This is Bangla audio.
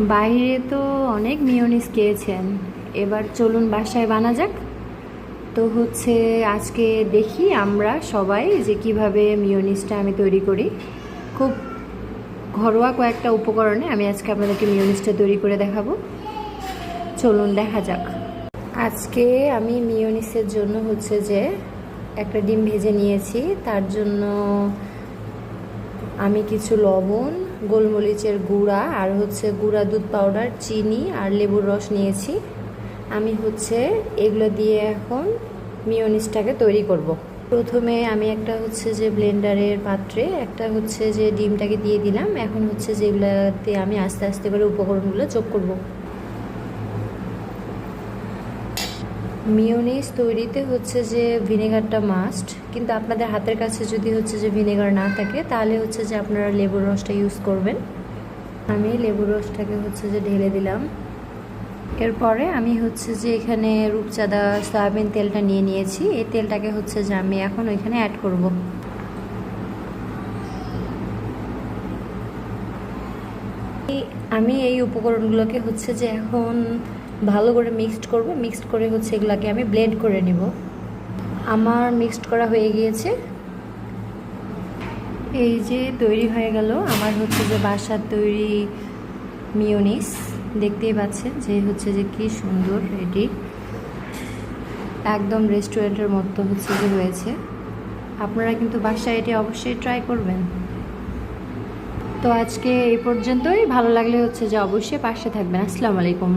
বাইরে তো অনেক মিওনিস খেয়েছেন। এবার চলুন বাসায় বানা যাক। তো হচ্ছে আজকে দেখি আমরা সবাই যে কীভাবে মিওনিসটা আমি তৈরি করি। খুব ঘরোয়া কয়েকটা উপকরণে আমি আজকে আপনাদেরকে মিওনিসটা তৈরি করে দেখাবো। চলুন দেখা যাক। আজকে আমি মিওনিসের জন্য হচ্ছে যে একটা ডিম ভেজে নিয়েছি। তার জন্য আমি কিছু লবণ গোলমরিচের গুঁড়া আর হচ্ছে গুঁড়া দুধ পাউডার, চিনি আর লেবুর রস নিয়েছি আমি হচ্ছে এগুলো দিয়ে এখন মিওনিসটাকে তৈরি করব। প্রথমে আমি একটা হচ্ছে যে ব্লেন্ডারের পাত্রে একটা হচ্ছে যে ডিমটাকে দিয়ে দিলাম এখন হচ্ছে যেগুলাতে আমি আস্তে আস্তে করে উপকরণগুলো যোগ করব। মিওনিস তৈরিতে হচ্ছে যে ভিনেগারটা মাস্ট কিন্তু আপনাদের হাতের কাছে যদি হচ্ছে যে ভিনেগার না থাকে, তাহলে হচ্ছে যে আপনারা লেবুর রসটা ইউজ করবেন। আমি লেবুর রসটাকে হচ্ছে যে ঢেলে দিলাম। এরপরে আমি হচ্ছে যে এখানে রূপচাঁদা সয়াবিন তেলটা নিয়ে নিয়েছি। এই তেলটাকে হচ্ছে যে আমি এখন ওইখানে অ্যাড করব। আমি এই উপকরণগুলোকে হচ্ছে যে এখন ভালো করে মিক্সড করব। মিক্সড করে হচ্ছে এগুলোকে আমি ব্লেন্ড করে নিব। আমার মিক্সড করা হয়ে গিয়েছে। এই যে তৈরি হয়ে গেল আমার হচ্ছে যে বাসার তৈরি মিওনিস দেখতেই পাচ্ছেন যে হচ্ছে যে কি সুন্দর এটি। একদম রেস্টুরেন্টের মতো হচ্ছে যে হয়েছে। আপনারা কিন্তু বাসায় এটি অবশ্যই ট্রাই করবেন। তো আজকে এই পর্যন্তই। ভালো লাগলে হচ্ছে যে অবশ্যই পাশে থাকবেন। আসসালামু আলাইকুম।